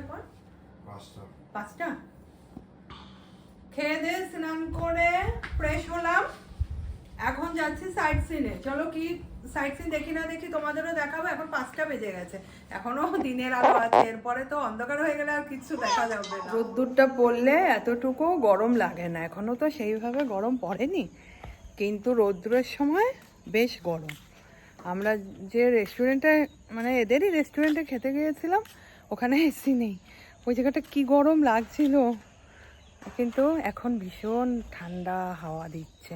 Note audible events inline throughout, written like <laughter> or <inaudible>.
এখন পাঁচটা। পাঁচটা? খেয়ে দিয়ে স্নান করে ফ্রেশ হলাম। এখন যাচ্ছি সাইড সিনে চলো কি সাইড সিন দেখি না দেখি তোমাদেরও দেখাবো। এখন পাঁচটা বেজে গেছে। এখনও দিনের আলো আছে। এরপরে তো অন্ধকার হয়ে গেলে আর কিছু দেখা যাবে না। রোদ্দুরটা পড়লে এতটুকু গরম লাগে না। এখনও তো সেইভাবে গরম পড়েনি। কিন্তু রোদ্দুরের সময় বেশ গরম। আমরা যে রেস্টুরেন্টে মানে এদেরই রেস্টুরেন্টে খেতে গিয়েছিলাম ওখানে এসি নেই। ওই জায়গাটা কি গরম লাগছিল। কিন্তু এখন ভীষণ ঠান্ডা হাওয়া দিচ্ছে।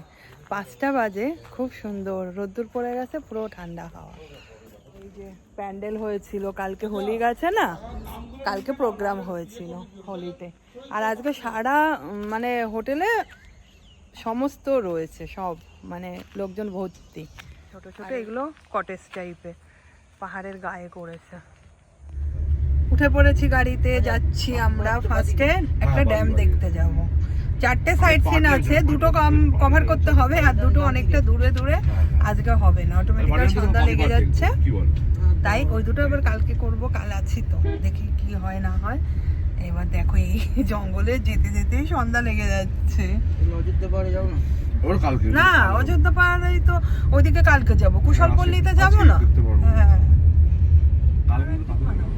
পাঁচটা বাজে, খুব সুন্দর। রোদ্দুর পড়ে গেছে, পুরো ঠান্ডা হাওয়া। এই যে প্যান্ডেল হয়েছিল, কালকে হোলি গেছে না? কালকে প্রোগ্রাম হয়েছিল হোলিতে। আর আজকে সারা মানে হোটেলে সমস্ত রয়েছে সব মানে লোকজন ভর্তি। ছোট ছোট এগুলো কটেজ টাইপের পাহাড়ের গায়ে করেছে। উঠে পড়েছি গাড়িতে যাচ্ছি আমরা ফার্স্টে একটা ড্যাম দেখতে যাব। চারটে সাইড সিন আছে দুটো কম কভার করতে হবে আর দুটো অনেকটা দূরে দূরে আজকে হবে না। অটোমেটিক্যাল সন্ধ্যা লেগে যাচ্ছে। তাই ওই দুটো এবার কালকে করব কাল আছি তো। দেখি কি হয় না হয়। এবার দেখো এই জঙ্গলে যেতে যেতেই সন্ধ্যা লেগে যাচ্ছে। অযোধ্যা পাহাড়ে যাও না? না অযোধ্যা পাহাড়েই তো ওইদিকে কালকে যাব। কুশলপল্লীতে যাব না? হ্যাঁ কালকে তো তাড়াতাড়ি যাব।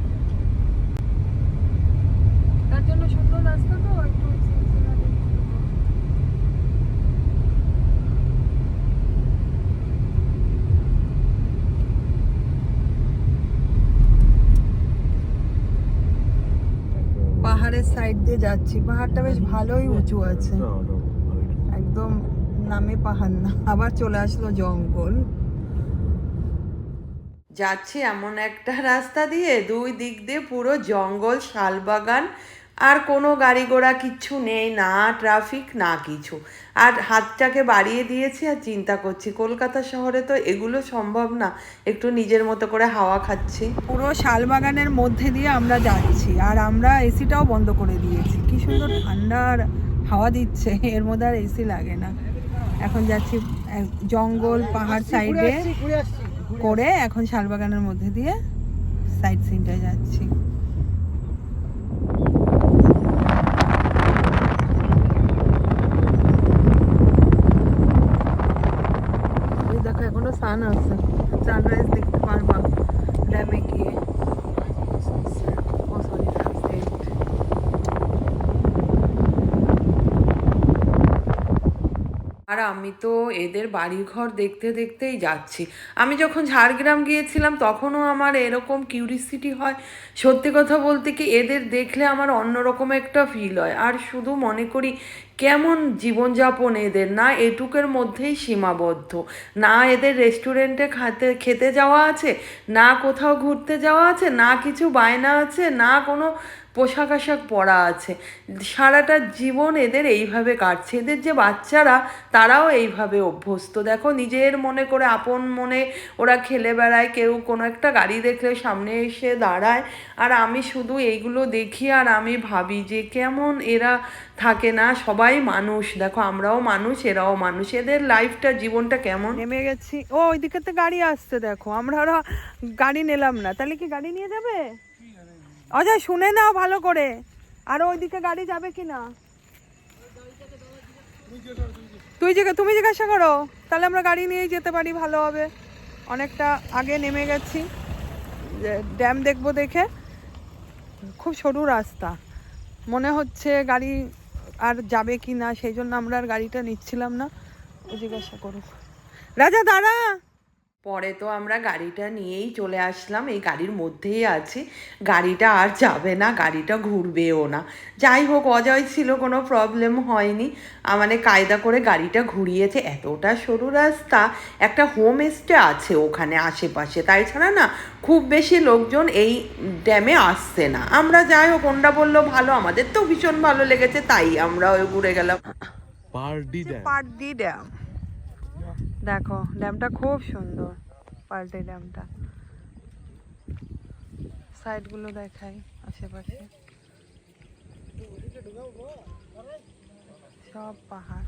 তার জন্য সুন্দর রাস্তা তো একটু সিলসিলা দেখতে দেবো। পাহাড়ের সাইড দিয়ে যাচ্ছি। পাহাড়টা বেশ ভালোই উঁচু আছে। একদম নামে পাহাড় না। আবার চলে আসলো জঙ্গল। যাচ্ছি এমন একটা রাস্তা দিয়ে। দুই দিক দিয়ে পুরো জঙ্গল শালবাগান আর কোনো গাড়ি ঘোড়া কিচ্ছু নেই না ট্রাফিক না কিছু। আর হাতটাকে বাড়িয়ে দিয়েছি আর চিন্তা করছি কলকাতা শহরে তো এগুলো সম্ভব না একটু নিজের মতো করে হাওয়া খাচ্ছি। পুরো শালবাগানের মধ্যে দিয়ে আমরা যাচ্ছি আর আমরা এসিটাও বন্ধ করে দিয়েছি। কি সুন্দর ঠান্ডার হাওয়া দিচ্ছে এর মধ্যে আর এসি লাগে না। এখন যাচ্ছি জঙ্গল পাহাড় সাইডে করে এখন শালবাগানের মধ্যে দিয়ে সাইড সিনটায় যাচ্ছি ওই আর আমি তো এদের বাড়িঘর দেখতে দেখতেই যাচ্ছি। আমি যখন ঝাড়গ্রাম গিয়েছিলাম, তখনও আমার এরকম কিউরিসিটি হয়। সত্যি কথা বলতে কি, এদের দেখলে আমার অন্যরকম একটা ফিল হয়। আর শুধু মনে করি কেমন জীবনযাপন এদের? না এটুকের মধ্যেই সীমাবদ্ধ। না এদের রেস্টুরেন্টে খাতে, খেতে যাওয়া আছে? না কোথাও ঘুরতে যাওয়া আছে? না কিছু বায়না আছে? না কোনো পোশাক আশাক পরা আছে? সারাটা জীবন এদের এইভাবে কাটছে। এদের যে বাচ্চারা, তারাও এইভাবে অভ্যস্ত। দেখো, নিজের মনে করে, আপন মনে ওরা খেলে বেড়ায়। কেউ কোনো একটা গাড়ি দেখলে সামনে এসে দাঁড়ায়। আর আমি শুধু এইগুলো দেখি আর আমি ভাবি যে কেমন এরা থাকে না? সবাই মানুষ। দেখো, আমরাও মানুষ, এরাও মানুষ। এদের লাইফটা জীবনটা কেমন? নেমে গেছি। ও, ওইদিকে তো গাড়ি আসছে, দেখো। আমরা ওরা গাড়ি নিলাম না। তাহলে কি গাড়ি নিয়ে যাবে? অজয়, শুনে নাও ভালো করে। আর ওইদিকে গাড়ি যাবে কি না? তুই জিজ্ঞা তুমি জিজ্ঞাসা করো। তাহলে আমরা গাড়ি নিয়েই যেতে পারি, ভালো হবে। অনেকটা আগে নেমে গেছি। ড্যাম দেখব দেখে। খুব সরু রাস্তা। মনে হচ্ছে গাড়ি আর যাবে কি না, সেই জন্য আমরা আর গাড়িটা নিচ্ছিলাম না। জিজ্ঞাসা করুক। রাজা, দাঁড়া! পরে তো আমরা গাড়িটা নিয়েই চলে আসলাম এই গাড়ির মধ্যেই আছি। গাড়িটা আর যাবে না গাড়িটা ঘুরবেও না। যাই হোক অজয় ছিল কোনো প্রবলেম হয়নি। মানে কায়দা করে গাড়িটা ঘুরিয়েছে। এতটা সরু রাস্তা একটা হোম স্টে আছে ওখানে আশেপাশে। তাই ছাড়া না খুব বেশি লোকজন এই ড্যামে আসছে না। আমরা যাই হোক ওনরা বলল ভালো আমাদের তো ভীষণ ভালো লেগেছে। তাই আমরা ওই ঘুরে গেলাম। পার্টি ড্যাম দেখো ড্যামটা খুব সুন্দর পাল্টে ড্যামটা। সাইডগুলো দেখাই আশেপাশে। সব পাহাড়।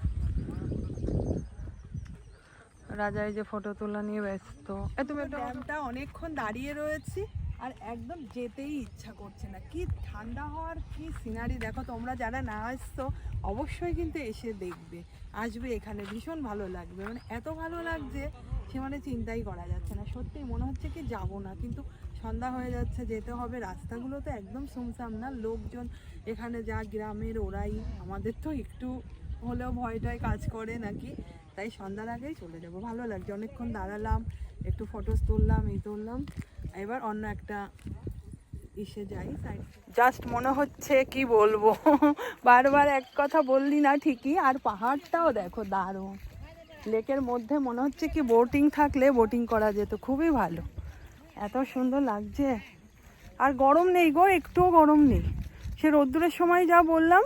রাজা এই যে ফটো তোলা নিয়ে ব্যস্ত। এ তুমি ড্যামটা অনেকক্ষণ দাঁড়িয়ে রয়েছি। আর একদম যেতেই ইচ্ছা করছে না। কি ঠান্ডা হওয়ার কি সিনারি দেখো তোমরা যারা না আসছো, অবশ্যই কিন্তু এসে দেখবে, আসবে এখানে, ভীষণ ভালো লাগবে। মানে এত ভালো লাগছে সে মানে চিন্তাই করা যাচ্ছে না। সত্যি মনে হচ্ছে কি যাব না, কিন্তু সন্ধ্যা হয়ে যাচ্ছে, যেতে হবে। রাস্তাগুলো তো একদম সুমসাম না। লোকজন এখানে যা গ্রামের, ওরাই। আমাদের তো একটু হলেও ভয়টাই কাজ করে নাকি। তাই সন্ধ্যার আগেই চলে যাব। ভালো লাগছে। অনেকক্ষণ দাঁড়ালাম একটু ফটোস তুললাম, এই তুললাম। এবার অন্য একটা ইসে যাই জাস্ট মনে হচ্ছে কি বলব? <laughs> বারবার এক কথা বললি না ঠিকই, আর পাহাড়টাও দেখো দারুণ। লেকের মধ্যে মনে হচ্ছে কি বোটিং থাকলে বোটিং করা যেত, খুবই ভালো। এত সুন্দর লাগছে। আর গরম নেই গো, একটুও গরম নেই। সে রোদ্দুরের সময় যা বললাম,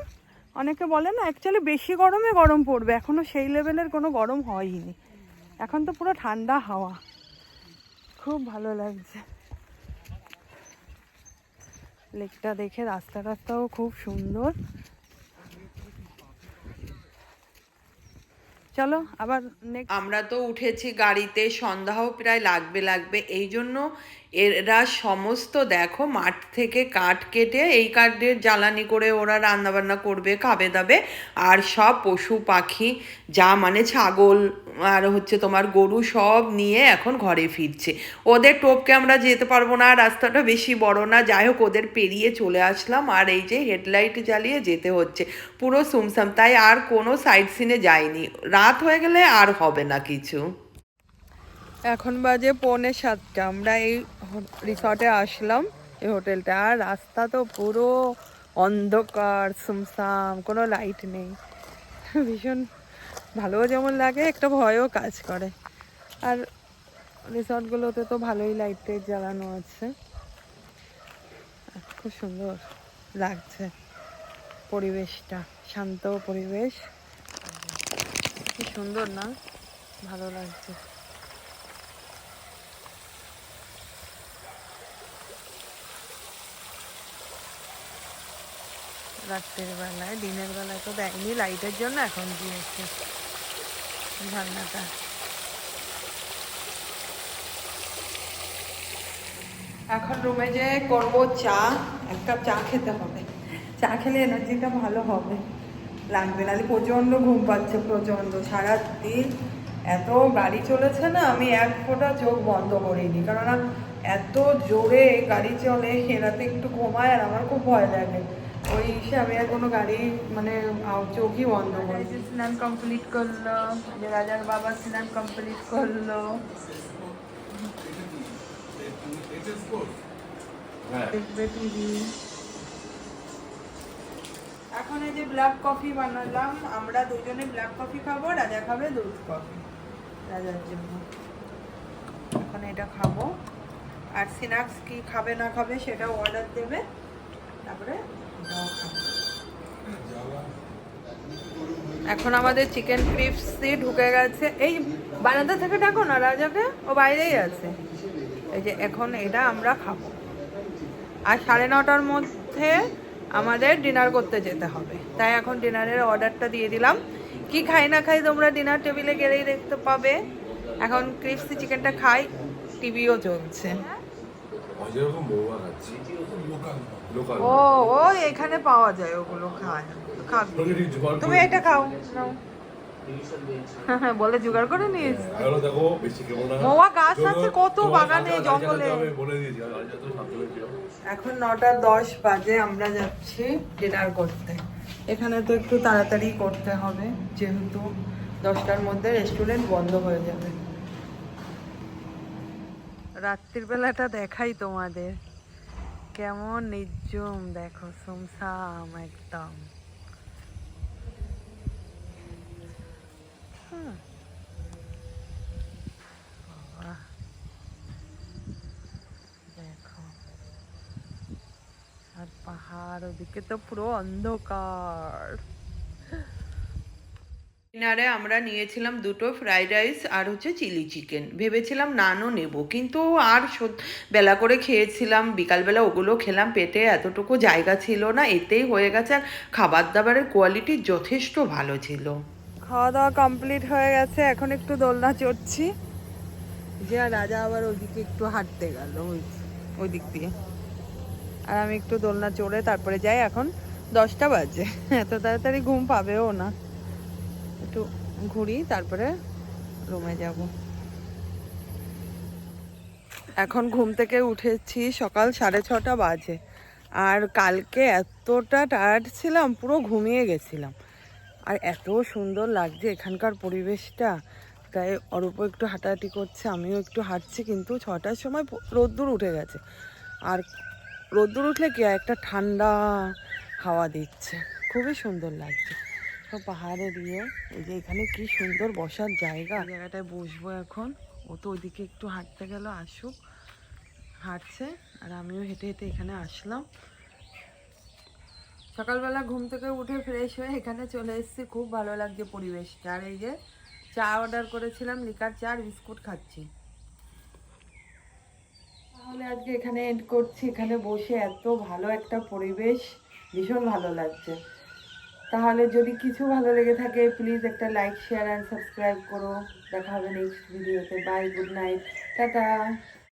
অনেকে বলে না অ্যাকচুয়ালি বেশি গরমে গরম পড়বে। এখনও সেই লেভেলের কোনো গরম হয়নি এখন তো পুরো ঠান্ডা হাওয়া। খুব ভালো লাগছে। লেকটা দেখে রাস্তা রাস্তাও খুব সুন্দর। চলো, আবার আমরা তো উঠেছি গাড়িতে, সন্ধ্যাও প্রায় লাগবে লাগবে। এই জন্য এরা সমস্ত দেখো মাঠ থেকে কাঠ কেটে এই কাঠের জ্বালানি করে ওরা রান্নাবান্না করবে, খাবে দাবে। আর সব পশু পাখি, যা মানে ছাগল আর হচ্ছে তোমার গরু সব নিয়ে এখন ঘরে ফিরছে। ওদের টোপকে আমরা যেতে পারব না, রাস্তাটা বেশি বড় না। যাই হোক, ওদের পেরিয়ে চলে আসলাম। আর এই যে হেডলাইট জ্বালিয়ে যেতে হচ্ছে। পুরো সুমসাম। তাই আর কোনো সাইড সিনে যায়নি রাত হয়ে গেলে আর হবে না কিছু। এখন বাজে পৌনে সাতটা। আমরা এই রিসর্টে আসলাম এই হোটেলটা আর রাস্তা তো পুরো অন্ধকার, সুমসাম, কোনো লাইট নেই। <laughs> ভীষণ ভালো যেমন লাগে, একটা ভয়ও কাজ করে। আর রিসর্টগুলোতে তো ভালোই লাইট জ্বালানো আছে। খুব সুন্দর লাগছে পরিবেশটা, শান্ত পরিবেশ। কি সুন্দর না? ভালো লাগছে। রাত্রের বেলায়, দিনের বেলায় তো দেয়নি, লাইটের জন্য এখন দিয়েছে ঝালনাটা এখন রুমে যে করব চা, এক কাপ চা খেতে হবে। চা খেলে এনার্জিটা ভালো হবে। লাগবে, নাহলে প্রচণ্ড ঘুম পাচ্ছে, প্রচণ্ড। সারাদিন এত গাড়ি চলেছে না, আমি এক ফোঁটা চোখ বন্ধ করিনি। কেননা এত জোরে গাড়ি চলে এরাতে একটু ঘুমায় আর আমার খুব ভয় লাগে। ওই আর কোনো গাড়ি মানে চোখই বন্ধ করি। স্নান কমপ্লিট করল যে রাজার বাবা স্নান কমপ্লিট করল। হ্যাঁ। দেখবে টিভি। এখন এই যে ব্ল্যাক কফি বানালাম আমরা দুজনে ব্ল্যাক কফি খাব রাজা খাবে দুধ কফি রাজার জন্য। এখন এটা খাব। আর সিনাক্স কি খাবে না খাবে সেটাও অর্ডার দেবে। তারপরে এখন আমাদের চিকেন ক্রিপসি ঢুকে গেছে। এই বারান্দা থেকে ডাকো না, রাজাকে? ও বাইরেই আছে। এই যে এখন এটা আমরা খাব। আর সাড়ে নটার মধ্যে আমাদের ডিনার করতে যেতে হবে। তাই এখন ডিনারের অর্ডারটা দিয়ে দিলাম। কি খাই না খাই তোমরা ডিনার টেবিলে গেলেই দেখতে পাবে। এখন ক্রিপসি চিকেনটা খাই টিভিও চলছে যেরকম বৌমা খাচ্ছি। লোকাল ও ও এখানে পাওয়া যায় ওগুলো খায়। খাবে তুমি এটা খাও নাও। হ্যাঁ, বলে জোগাড় করে নিয়েছি এগুলো দেখো বেশি কেমন না। মহুয়া গাছ আছে কত বাগানে, জঙ্গলে। হয়ে। এখন নটা দশ বাজে আমরা যাচ্ছি ডিনার করতে। এখানে তো একটু তাড়াতাড়ি করতে হবে যেহেতু দশটার মধ্যে রেস্টুরেন্ট বন্ধ হয়ে যাবে। রাত্রির বেলাটা দেখাই তোমাদের। কেমন নির্জম, দেখো, সুমসাম একদম। দেখো। আর পাহাড় ওদিকে তো পুরো অন্ধকার। ডিনারে আমরা নিয়েছিলাম দুটো ফ্রাইড রাইস আর হচ্ছে চিলি চিকেন। ভেবেছিলাম নানও নেব, কিন্তু আর বেলা করে খেয়েছিলাম, বিকালবেলা ওগুলো খেলাম, পেটে এতটুকু জায়গা ছিল না, এতেই হয়ে গেছে আর খাবার দাবারের কোয়ালিটি যথেষ্ট ভালো ছিল। খাওয়া দাওয়া কমপ্লিট হয়ে গেছে, এখন একটু দোলনা চড়ছি। যে রাজা আবার ওইদিকে একটু হাঁটতে গেল, ওই ওই দিক দিয়ে। আর আমি একটু দোলনা চড়ে তারপরে যাই, এখন দশটা বাজে, এত তাড়াতাড়ি ঘুম পাবেও না। একটু ঘুরি, তারপরে রুমে যাব। এখন ঘুম থেকে উঠেছি সকাল সাড়ে ছটা বাজে। আর কালকে এতটা টায়ার্ড ছিলাম, পুরো ঘুমিয়ে গেছিলাম। আর এত সুন্দর লাগছে এখানকার পরিবেশটা। তাই অরূপ একটু হাঁটাহাঁটি করছে, আমিও একটু হাঁটছি, কিন্তু ছটার সময় রোদ্দুর উঠে গেছে। আর রোদ্দুর উঠলে কি একটা ঠান্ডা হাওয়া দিচ্ছে। খুবই সুন্দর লাগছে। সব পাহাড়ে দিয়ে। এই যে এখানে কি সুন্দর বসার জায়গা। জায়গাটায় বসবো এখন। ও তো ওইদিকে একটু হাঁটতে গেল, আসুক। হাঁটছে, আর আমিও হেঁটে হেঁটে এখানে আসলাম। সকালবেলা ঘুম থেকে উঠে ফ্রেশ হয়ে এখানে চলে এসেছি। খুব ভালো লাগছে পরিবেশটা। আর এই যে চা অর্ডার করেছিলাম, লিকার চা আর বিস্কুট খাচ্ছি। তাহলে আজকে এখানে এন্ড করছি। এখানে বসে এত ভালো একটা পরিবেশ। ভীষণ ভালো লাগছে। তাহলে যদি কিছু ভালো লেগে থাকে প্লিজ একটা লাইক শেয়ার অ্যান্ড সাবস্ক্রাইব করো। দেখা হবে নেক্সট ভিডিওতে বাই গুড নাইট টাটা।